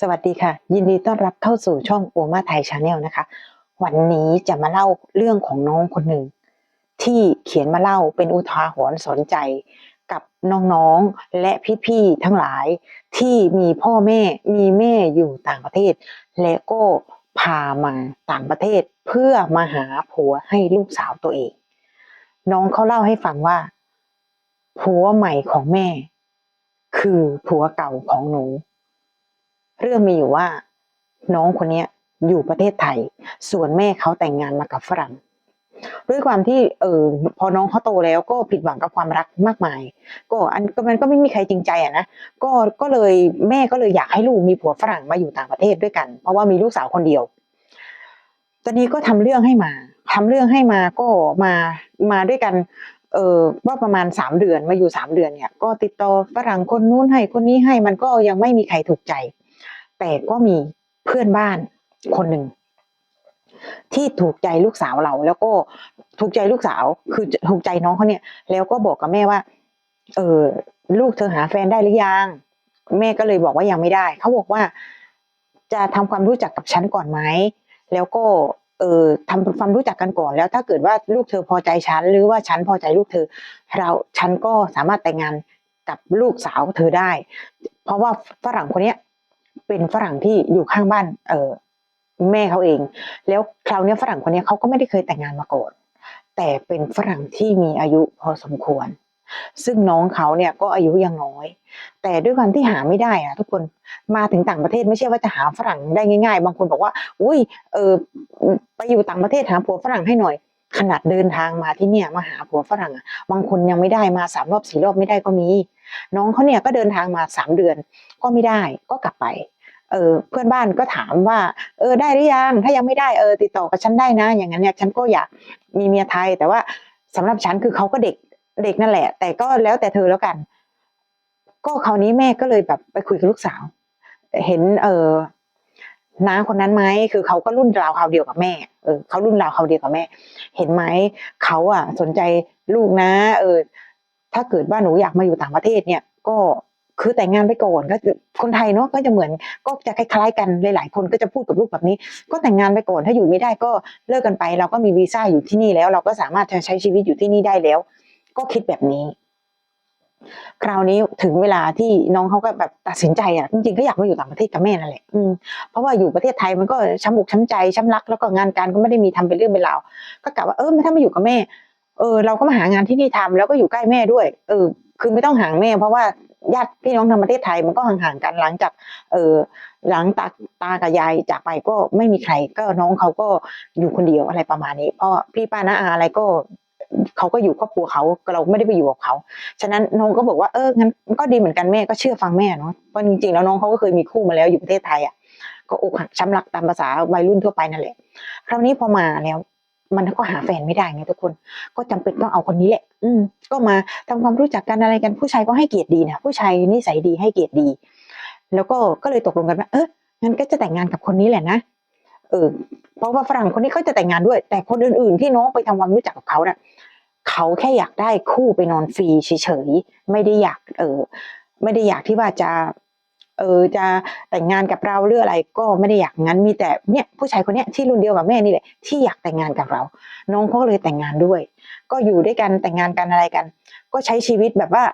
สวัสดีค่ะ ยินดีต้อนรับเข้าสู่ช่องโอมาไทยชาแนลนะคะ วันนี้จะมาเล่าเรื่องของน้องคนหนึ่ง ที่เขียนมาเล่าเป็นอุทาหรณ์สนใจ กับน้องๆและพี่ๆทั้งหลายที่มีพ่อแม่มีแม่อยู่ต่างประเทศ และก็พามาต่างประเทศเพื่อมาหาผัวให้ลูกสาวตัวเอง น้องเขาเล่าให้ฟังว่า ผัวใหม่ของแม่ คือผัวเก่าของหนู เรื่องมีอยู่ว่า น้องคนนี้อยู่ประเทศไทย ส่วนแม่เขาแต่งงานมากับฝรั่งด้วยความที่เออพอน้องเขาโตแล้วก็ผิดหวังกับความรักมากมาย ก็อันก็มันก็ไม่มีใครจริงใจอะนะก็ก็เลยแม่ก็เลยอยากให้ลูกมีผัวฝรั่งมาอยู่ต่างประเทศด้วยกัน เพราะว่ามีลูกสาวคนเดียว ตอนนี้ก็ทำเรื่องให้มาทำเรื่องให้มาก็มามาด้วยกันเออว่าประมาณสามเดือนมาอยู่สามเดือนเนี่ย ก็ติดต่อฝรั่งคนนู้นให้คนนี้ให้มันก็ยังไม่มีใครถูกใจ แต่ก็มีเพื่อนบ้านคนหนึ่งที่ถูกใจลูกสาวเรา แล้วก็ถูกใจลูกสาว คือถูกใจน้องเขาเนี่ย แล้วก็บอกกับแม่ว่า เออลูกเธอหาแฟนได้หรือยัง แม่ก็เลยบอกว่ายังไม่ได้ เขาบอกว่า จะทำความรู้จักกับฉันก่อนไหมแล้วก็ เออทำความรู้จักกันก่อนแล้ว ถ้าเกิดว่าลูกเธอพอใจฉันหรือว่าฉันพอใจลูกเธอ เราฉันก็สามารถแต่งงานกับลูกสาวเธอได้ เพราะว่าฝรั่งคนเนี้ย เป็นฝรั่งที่อยู่ข้างบ้าน เออแม่เขาเอง แล้วคราวนี้ฝรั่งคนนี้เขาก็ไม่ได้เคยแต่งงานมาก่อนแต่เป็นฝรั่งที่มีอายุพอสมควร ซึ่งน้องเขาเนี่ยก็อายุยังน้อย แต่ด้วยความที่หาไม่ได้อะทุกคนมาถึงต่างประเทศไม่ใช่ว่าจะหาฝรั่งได้ง่าย ๆ บางคนบอกว่า อุ้ยเออไปอยู่ต่างประเทศหาผัวฝรั่งให้หน่อย ขนาดเดินทางมาที่เนี่ยมาหาผัวฝรั่งอะบางคนยังไม่ได้มาสามรอบสี่รอบไม่ได้ก็มี น้องเขาเนี่ยก็เดินทางมาสามเดือนก็ไม่ได้ก็กลับไปเออเพื่อนบ้านก็ถามว่า เออได้หรือยังถ้ายังไม่ได้เออติดต่อกับฉันได้นะ อย่างนั้นเนี่ยฉันก็อยากมีเมียไทย แต่ว่าสำหรับฉันคือเขาก็เด็กเด็กนั่นแหละ แต่ก็แล้วแต่เธอแล้วกัน ก็คราวนี้แม่ก็เลยแบบไปคุยกับลูกสาว เห็นเออ น้าคนนั้นไหมคือเขาก็รุ่นราวคราวเดียวกับแม่เออเขารุ่นราวคราวเดียวกับแม่ เห็นไหมเขาอะ สนใจลูกนะ เออ ถ้าเกิดว่าหนูอยากมาอยู่ต่างประเทศเนี่ย ก็คือแต่งงานไปก่อนก็คนไทยเนาะก็จะเหมือนก็จะคล้ายๆกันหลายๆคนก็จะพูดกับลูกแบบนี้ ก็แต่งงานไปก่อนถ้าอยู่ไม่ได้ก็เลิกกันไป เราก็มีวีซ่าอยู่ที่นี่แล้ว เราก็สามารถใช้ชีวิตอยู่ที่นี่ได้แล้ว ก็คิดแบบนี้ คราวนี้ถึงเวลาที่น้องเขาก็แบบตัดสินใจอะจริงๆก็อยากมาอยู่ต่างประเทศกับแม่นั่นแหละอืมเพราะว่าอยู่ประเทศไทยมันก็ช้ำอกช้ำใจช้ำรัก แล้วก็งานการก็ไม่ได้มีทำเป็นเรื่องเป็นราวก็กะว่าเออถ้ามาอยู่กับแม่เออเราก็มาหางานที่นี่ทำแล้วก็อยู่ใกล้แม่ด้วย เออ คือไม่ต้องห่างแม่ เพราะว่าญาติพี่น้องทางประเทศไทยมันก็ห่างๆกันหลังจาก เออหลังตาตากับยายจากไปก็ไม่มีใคร ก็น้องเขาก็อยู่คนเดียวอะไรประมาณนี้ เพราะพี่ป้าน้าอาอะไรก็ เขาก็อยู่ครอบครัวเขาเราไม่ได้ไปอยู่กับเขา ฉะนั้นน้องก็บอกว่าเอองั้นก็ดีเหมือนกันแม่ก็เชื่อฟังแม่เนาะเพราะจริงๆแล้วน้องเขาก็เคยมีคู่มาแล้วอยู่ประเทศไทยอะก็อกหักช้ำรักตามภาษาวัยรุ่นทั่วไปนั่นแหละ คราวนี้พอมาแล้ว มันก็หาแฟนไม่ได้ไงทุกคน ก็จำเป็นต้องเอาคนนี้แหละ อืม ก็มาทำความรู้จักกันอะไรกันผู้ชายก็ให้เกียรติดีนะผู้ชายนิสัยดีให้เกียรติดี แล้วก็ก็เลยตกลงกันว่าเอองั้นก็จะแต่งงานกับคนนี้แหละนะ เออเพราะว่าฝรั่งคนนี้เขาจะแต่งงานด้วย แต่คนอื่น ๆ ที่น้องไปทำความรู้จักกับเขาเน่ะเขาแค่อยากได้คู่ไปนอนฟรีเฉยๆไม่ได้อยาก เออ ไม่ได้อยากที่ว่าจะ เออจะแต่งงานกับเราหรืออะไร ก็ไม่ได้อยากงั้นมีแต่เนี่ย ผู้ชายคนเนี้ยที่รุ่นเดียวกับแม่นี่แหละที่อยากแต่งงานกับเรา น้องเขาก็เลยแต่งงานด้วย ก็อยู่ด้วยกันแต่งงานกันอะไรกัน ก็ใช้ชีวิตแบบว่า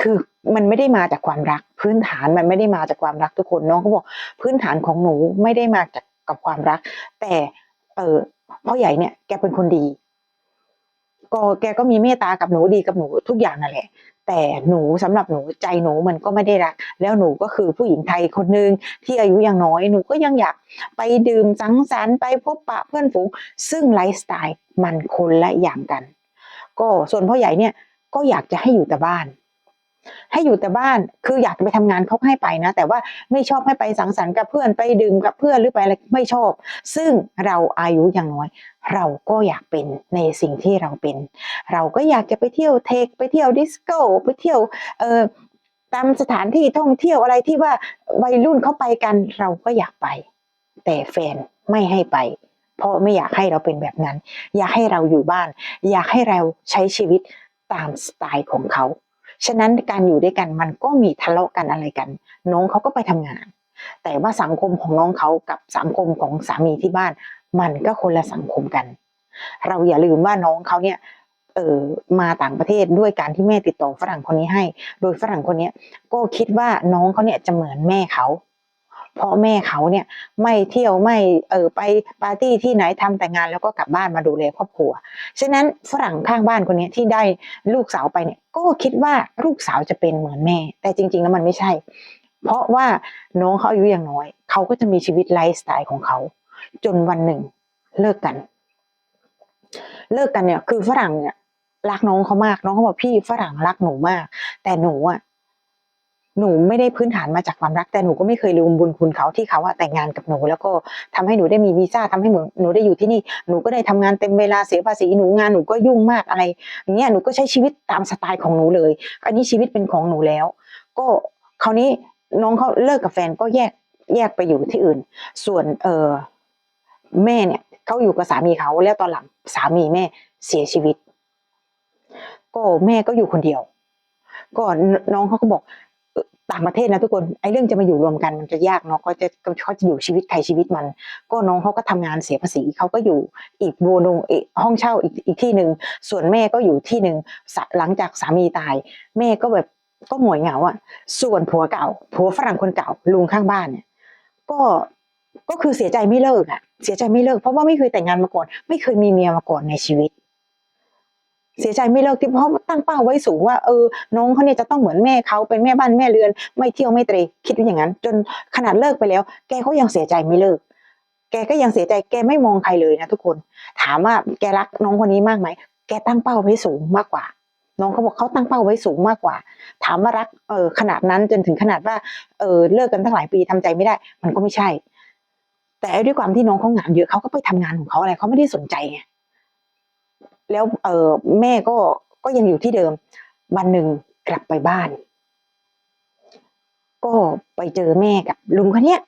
คือมันไม่ได้มาจากความรัก พื้นฐานมันไม่ได้มาจากความรักทุกคนน้องเขาบอกพื้นฐานของหนูไม่ได้มาจาก กับความรัก แต่เออพ่อใหญ่เนี่ยแกเป็นคนดี ก็แกก็มีเมตตากับหนูดีกับหนูทุกอย่างนั่นแหละ แต่หนูสำหรับหนูใจหนูมันก็ไม่ได้รัก แล้วหนูก็คือผู้หญิงไทยคนหนึ่งที่อายุยังน้อยหนูก็ยังอยากไปดื่มสังสรรค์ไปพบปะเพื่อนฝูง ซึ่งไลฟ์สไตล์มันคนละอย่างกัน ก็ส่วนพ่อใหญ่เนี่ยก็อยากจะให้อยู่แต่บ้าน ให้อยู่แต่บ้านคืออยากไปทำงานเขาให้ไปนะ แต่ว่าไม่ชอบให้ไปสังสรรค์กับเพื่อนไปดื่มกับเพื่อนหรือไปอะไรไม่ชอบ ซึ่งเราอายุยังน้อย เราก็อยากเป็นในสิ่งที่เราเป็น เราก็อยากจะไปเที่ยวเทคไปเที่ยวดิสโก้ไปเที่ยวเอ่อตามสถานที่ท่องเที่ยวอะไรที่ว่าวัยรุ่นเขาไปกันเราก็อยากไป แต่แฟนไม่ให้ไป เพราะไม่อยากให้เราเป็นแบบนั้น อยากให้เราอยู่บ้าน อยากให้เราใช้ชีวิตตามสไตล์ของเขา ฉะนั้นการอยู่ด้วยกันมันก็มีทะเลาะกันอะไรกัน น้องเขาก็ไปทำงาน แต่ว่าสังคมของน้องเขากับสังคมของสามีที่บ้าน มันก็คนละสังคมกัน เราอย่าลืมว่าน้องเขาเนี่ยเออมาต่างประเทศด้วยการที่แม่ติดต่อฝรั่งคนนี้ให้ โดยฝรั่งคนนี้ก็คิดว่าน้องเขาเนี่ยจะเหมือนแม่เขา เพราะแม่เขาเนี่ยไม่เที่ยวไม่เออไปปาร์ตี้ที่ไหนทำแต่งานแล้วก็กลับบ้านมาดูแลครอบครัว ฉะนั้นฝรั่งข้างบ้านคนนี้ที่ได้ลูกสาวไปเนี่ยก็คิดว่าลูกสาวจะเป็นเหมือนแม่ แต่จริง ๆ แล้วมันไม่ใช่ เพราะว่าน้องเขาอายุยังน้อย เขาก็จะมีชีวิตไลฟ์สไตล์ของเขา จนวันหนึ่งเลิกกัน เลิกกันเนี่ยคือฝรั่งเนี่ยรักน้องเขามากน้องเขาบอกพี่ฝรั่งรักหนูมาก แต่หนูอะ หนูไม่ได้พื้นฐานมาจากความรักแต่หนูก็ไม่เคยลืมบุญคุณเขาที่เขาอะแต่งงานกับหนู แล้วก็ทำให้หนูได้มีวีซ่าทำให้หนูหนูได้อยู่ที่นี่หนูก็ได้ทำงานเต็มเวลาเสียภาษีหนูงานหนูก็ยุ่งมากอะไรอย่างเงี้ยหนูก็ใช้ชีวิตตามสไตล์ของหนูเลย อันนี้ชีวิตเป็นของหนูแล้ว ก็คราวนี้น้องเขาเลิกกับแฟนก็แยกแยกไปอยู่ที่อื่น ส่วนเออแม่เนี่ยเขาอยู่กับสามีเขาแล้วตอนหลังสามีแม่เสียชีวิต ก็แม่ก็อยู่คนเดียวก็น้องเขาก็บอก ต่างประเทศนะทุกคนไอ้เรื่องจะมาอยู่รวมกันมันจะยากเนาะก็จะเขาจะอยู่ชีวิตใครชีวิตมัน ก็น้องเขาก็ทำงานเสียภาษีเขาก็อยู่อีกโบนงอีกห้องเช่าอีกอีกที่หนึ่งส่วนแม่ก็อยู่ที่หนึ่งหลังจากสามีตาย แม่ก็แบบก็หงอยเหงาอะส่วนผัวเก่าผัวฝรั่งคนเก่าลุงข้างบ้านเนี่ยก็ก็คือเสียใจไม่เลิกอะเสียใจไม่เลิกเพราะว่าไม่เคยแต่งงานมาก่อน ไม่เคยมีเมียมาก่อนในชีวิต เสียใจไม่เลิกที่เพราะตั้งเป้าไว้สูงว่าเออน้องเขาเนี่ยจะต้องเหมือนแม่เขาเป็นแม่บ้านแม่เรือน ไม่เที่ยวไม่เตรคิดอย่างนั้น จนขนาดเลิกไปแล้ว แกก็ยังเสียใจไม่เลิก แกก็ยังเสียใจแกไม่มองใครเลยนะทุกคน ถามว่าแกรักน้องคนนี้มากไหมแกตั้งเป้าไว้สูงมากกว่า น้องเขาบอกเขาตั้งเป้าไว้สูงมากกว่า ถามว่ารักเออขนาดนั้นจนถึงขนาดว่าเออเลิกกันตั้งหลายปีทำใจไม่ได้ มันก็ไม่ใช่ แต่ด้วยความที่น้องเขางานเยอะเขาก็ไปทำงานของเขาอะไรเขาไม่ได้สนใจไง แล้วเออแม่ก็ก็ยังอยู่ที่เดิม วันหนึ่งกลับไปบ้าน ก็ไปเจอแม่กับลุงคนเนี้ย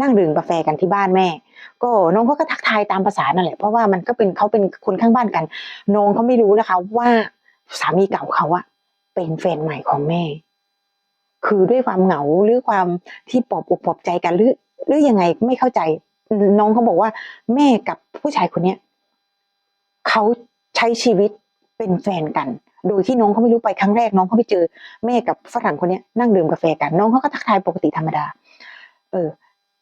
นั่งดื่มกาแฟกันที่บ้านแม่ ก็น้องเขาก็ทักทายตามภาษานั่นแหละ เพราะว่ามันก็เป็นเขาเป็นคนข้างบ้านกัน น้องเขาไม่รู้นะคะ ว่าสามีเก่าเขาอะเป็นแฟนใหม่ของแม่ คือด้วยความเหงาหรือความที่ปอบอกปอบใจกันหรือ หรือยังไงไม่เข้าใจ น้องเขาบอกว่า แม่กับผู้ชายคนเนี้ยเขา ใช้ชีวิตเป็นแฟนกัน โดยที่น้องเขาไม่รู้ไปครั้งแรกน้องเขาไปเจอแม่กับฝรั่งคนนี้นั่งดื่มกาแฟกัน น้องเขาก็ทักทายปกติธรรมดา เออ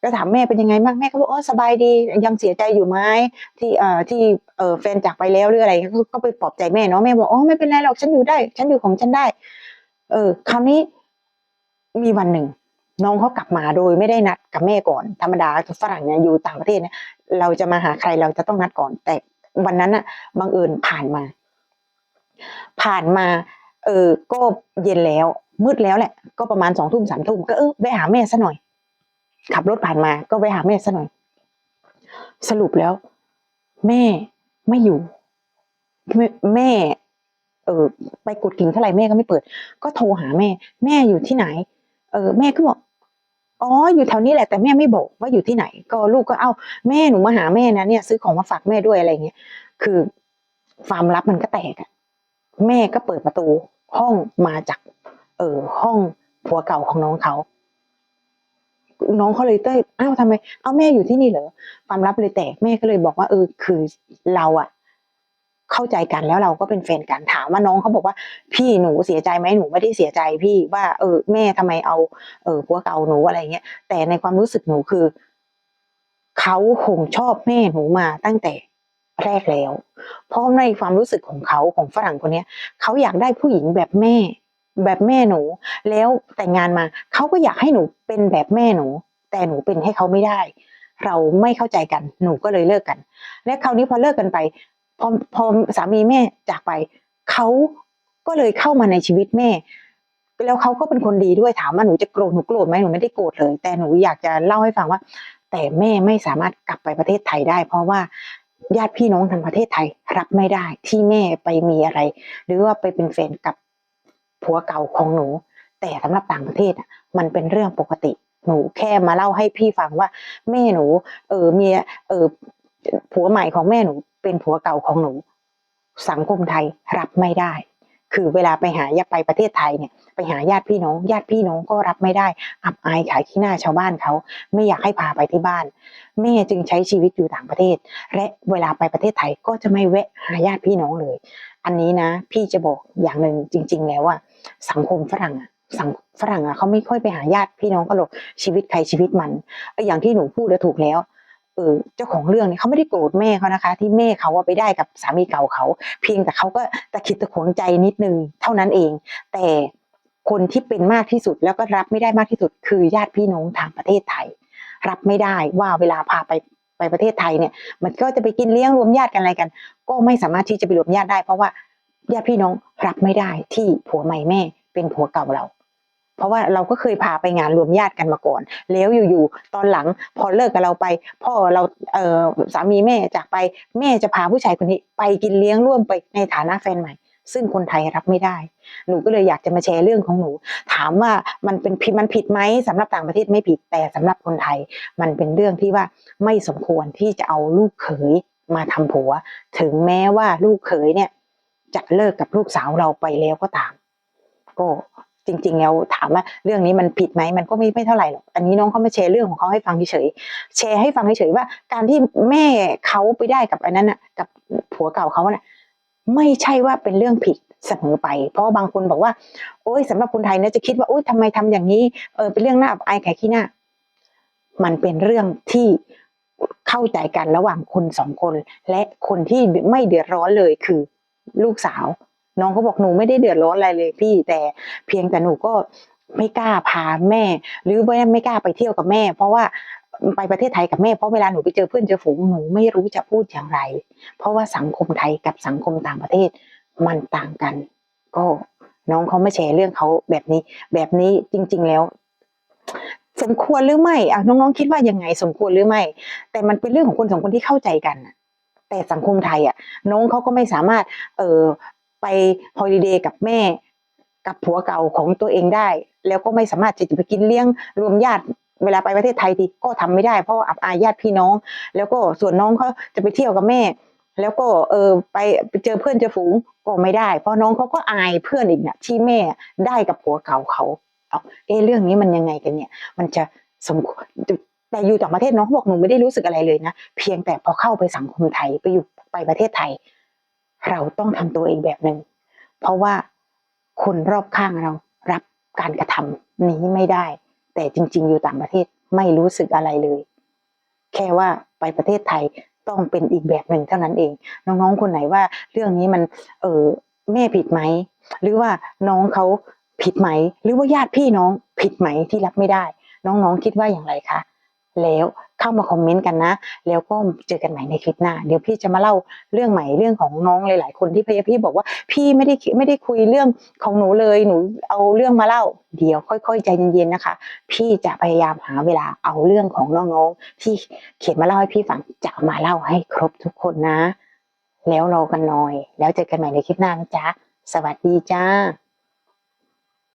ก็ถามแม่เป็นยังไงบ้างแม่ก็บอกอ๋อสบายดียังเสียใจอยู่ไหมที่เอ่อที่เอ่อแฟนจากไปแล้วหรืออะไรก็ไปปลอบใจแม่เนาะแม่บอกอ๋อไม่เป็นไรหรอกฉันอยู่ได้ ฉันอยู่ของฉันได้ เออ คราวนี้มีวันหนึ่งน้องเขากลับมาโดยไม่ได้นัดกับแม่ก่อน ธรรมดาฝรั่งเนี่ยอยู่ต่างประเทศเนี่ยเราจะมาหาใครเราจะต้องนัดก่อน แต่ วันนั้นอะบังเอิญผ่านมา ผ่านมา เออก็เย็นแล้ว มืดแล้วแหละ ก็ประมาณสองทุ่มสามทุ่มก็เออไปหาแม่ซะหน่อย ขับรถผ่านมา ก็ไปหาแม่ซะหน่อย สรุปแล้ว แม่ไม่อยู่ แม่เออไปกดกิ่งเท่าไหร่แม่ก็ไม่เปิด ก็โทรหาแม่ แม่อยู่ที่ไหน เออ แม่ก็บอก อ๋ออยู่แถวนี้แหละแต่แม่ไม่บอกว่าอยู่ที่ไหน ก็ลูกก็เอ้าแม่หนูมาหาแม่นะเนี่ยซื้อของมาฝากแม่ด้วยอะไรเงี้ยคือความลับมันก็แตกอะแม่ก็เปิดประตูห้องมาจาก เออห้องผัวเก่าของน้องเขาน้องเขาเลยเต้อ้าวทำไม เอาแม่อยู่ที่นี่เหรอความลับเลยแตกแม่ก็เลยบอกว่าเออคือเราอะ เข้าใจกันแล้วเราก็เป็นแฟนกันถามว่าน้องเขาบอกว่า พี่หนูเสียใจไหมหนูไม่ได้เสียใจพี่ว่าเออแม่ทำไมเอาเออผัวเก่าหนูอะไรเงี้ยแต่ในความรู้สึกหนูคือเขาคงชอบแม่หนูมาตั้งแต่แรกแล้ว เพราะในความรู้สึกของเขาของฝรั่งคนเนี้ยเขาอยากได้ผู้หญิงแบบแม่ แบบแม่หนู แล้วแต่งงานมาเขาก็อยากให้หนูเป็นแบบแม่หนู แต่หนูเป็นให้เขาไม่ได้ เราไม่เข้าใจกันหนูก็เลยเลิกกัน และคราวนี้พอเลิกกันไป พอพอสามีแม่จากไปเขาก็เลยเข้ามาในชีวิตแม่ แล้วเขาก็เป็นคนดีด้วยถามว่าหนูจะโกรธหนูโกรธไหมหนูไม่ได้โกรธเลย แต่หนูอยากจะเล่าให้ฟังว่า แต่แม่ไม่สามารถกลับไปประเทศไทยได้ เพราะว่าญาติพี่น้องทางประเทศไทยรับไม่ได้ที่แม่ไปมีอะไร หรือว่าไปเป็นแฟนกับผัวเก่าของหนู แต่สำหรับต่างประเทศมันเป็นเรื่องปกติ หนูแค่มาเล่าให้พี่ฟังว่า แม่หนู เออเมียเออ ผัวใหม่ของแม่หนูเป็นผัวเก่าของหนู สังคมไทยรับไม่ได้ คือเวลาไปหาญาไปประเทศไทยเนี่ยไปหาญาติพี่น้อง ญาติพี่น้องก็รับไม่ได้ อับอายขายขี้หน้าชาวบ้านเขาไม่อยากให้พาไปที่บ้าน แม่จึงใช้ชีวิตอยู่ต่างประเทศ และเวลาไปประเทศไทยก็จะไม่แวะหาญาติพี่น้องเลย อันนี้นะ พี่จะบอกอย่างหนึ่งจริง ๆ แล้วอะสังคมฝรั่งอะสังฝรั่งอะเขาไม่ค่อยไปหาญาติพี่น้องกันหรอกชีวิตใครชีวิตมันอออย่างที่หนูพูดแล้วถูกแล้ว เออเจ้าของเรื่องเนี่ยเขาไม่ได้โกรธแม่เขานะคะ ที่แม่เขาว่าไปได้กับสามีเก่าเขาเพียงแต่เขาก็ตะขิดตะขวงใจนิดนึงเท่านั้นเอง แต่คนที่เป็นมากที่สุดแล้วก็รับไม่ได้มากที่สุด คือญาติพี่น้องทางประเทศไทย รับไม่ได้ว่าเวลาพาไปไปประเทศไทยเนี่ยมันก็จะไปกินเลี้ยงรวมญาติกันอะไรกัน ก็ไม่สามารถที่จะไปรวมญาติได้ เพราะว่าญาติพี่น้องรับไม่ได้ที่ผัวใหม่แม่เป็นผัวเก่าเรา ราะว่าเราก็เคยพาไปงานรวมญาติกันมาก่อน แล้วอยู่ๆตอนหลังพอเลิกกับเราไปพ่อเราเออสามีแม่จากไปแม่จะพาผู้ชายคนนี้ไปกินเลี้ยงร่วมไปในฐานะแฟนใหม่ ซึ่งคนไทยรับไม่ได้ หนูก็เลยอยากจะมาแชร์เรื่องของหนู ถามว่ามันเป็นผิดมันผิดไหมสำหรับต่างประเทศไม่ผิดแต่สำหรับคนไทย มันเป็นเรื่องที่ว่าไม่สมควรที่จะเอาลูกเขยมาทำผัว ถึงแม้ว่าลูกเขยเนี่ยจะเลิกกับลูกสาวเราไปแล้วก็ตาม ก็ จริงๆแล้วถามว่าเรื่องนี้มันผิดไหมมันก็ไม่ไม่เท่าไหร่หรอกอันนี้น้องเขามาแชร์เรื่องของเขาให้ฟังเฉยแชร์ให้ฟังเฉยว่า การที่แม่เขาไปได้กับอันนั้นน่ะ กับผัวเก่าเขาน่ะไม่ใช่ว่าเป็นเรื่องผิดเสมอไป เพราะบางคนบอกว่า โอ้ยสำหรับคนไทยเนี่ยจะคิดว่าโอ้ยทำไมทำอย่างนี้เออเป็นเรื่องหน่าอับอายขายขี้หน้า มันเป็นเรื่องที่เข้าใจกันระหว่างคนสองคน และคนที่ไม่เดือดร้อนเลยคือลูกสาว น้องเขาบอกหนูไม่ได้เดือดร้อนอะไรเลยพี่แต่เพียงแต่หนูก็ไม่กล้าพาแม่ หรือว่าไม่กล้าไปเที่ยวกับแม่ เพราะว่าไปประเทศไทยกับแม่เพราะเวลาหนูไปเจอเพื่อนเจอฝูงหนูไม่รู้จะพูดอย่างไร เพราะว่าสังคมไทยกับสังคมต่างประเทศมันต่างกัน ก็น้องเขาไม่แชร์เรื่องเขาแบบนี้ แบบนี้จริง ๆ แล้ว สมควรหรือไม่อะน้องๆคิดว่ายังไง สมควรหรือไม่ แต่มันเป็นเรื่องของคนสองคนที่เข้าใจกันแต่สังคมไทยอะน้องเขาก็ไม่สามารถเออ ไปฮอลิเดย์กับแม่ กับผัวเก่าของตัวเองได้ แล้วก็ไม่สามารถจะไปกินเลี้ยงรวมญาติเวลาไปประเทศไทยทีก็ทำไม่ได้เพราะอับอายญาติพี่น้อง แล้วก็ส่วนน้องเขาจะไปเที่ยวกับแม่ แล้วก็เออไปไปเจอเพื่อนเจอฝูงก็ไม่ได้ เพราะน้องเขาก็อายเพื่อนอีกเนี่ยที่แม่ได้กับผัวเก่าเขาเอาเอเรื่องนี้มันยังไงกันเนี่ย มันจะสมควรแต่อยู่ต่างประเทศน้องเขาบอกหนูไม่ได้รู้สึกอะไรเลยนะ เพียงแต่พอเข้าไปสังคมไทยไปอยู่ไปประเทศไทย เราต้องทำตัวเองแบบหนึ่งเพราะว่าคนรอบข้างเรารับการกระทำนี้ไม่ได้ แต่จริง ๆ อยู่ต่างประเทศไม่รู้สึกอะไรเลย แค่ว่าไปประเทศไทยต้องเป็นอีกแบบหนึ่งเท่านั้นเอง น้องๆคนไหนว่าเรื่องนี้มันเออแม่ผิดไหมหรือว่าน้องเขาผิดไหม หรือว่าญาติพี่น้องผิดไหมที่รับไม่ได้ น้องๆคิดว่าอย่างไรคะ แล้วเข้ามาคอมเมนต์กันนะ แล้วก็เจอกันใหม่ในคลิปหน้า เดี๋ยวพี่จะมาเล่าเรื่องใหม่เรื่องของน้องหลาย ๆ คนที่พยพี่บอกว่าพี่ไม่ได้ไม่ได้คุยเรื่องของหนูเลยหนูเอาเรื่องมาเล่า เดี๋ยวค่อย ๆ ใจเย็น ๆ นะคะ พี่จะพยายามหาเวลาเอาเรื่องของน้อง ๆ ที่เขียนมาเล่าให้พี่ฟังจะมาเล่าให้ครบทุกคนนะ แล้วรอกันหน่อย แล้วเจอกันใหม่ในคลิปหน้านะจ๊ะสวัสดีจ้า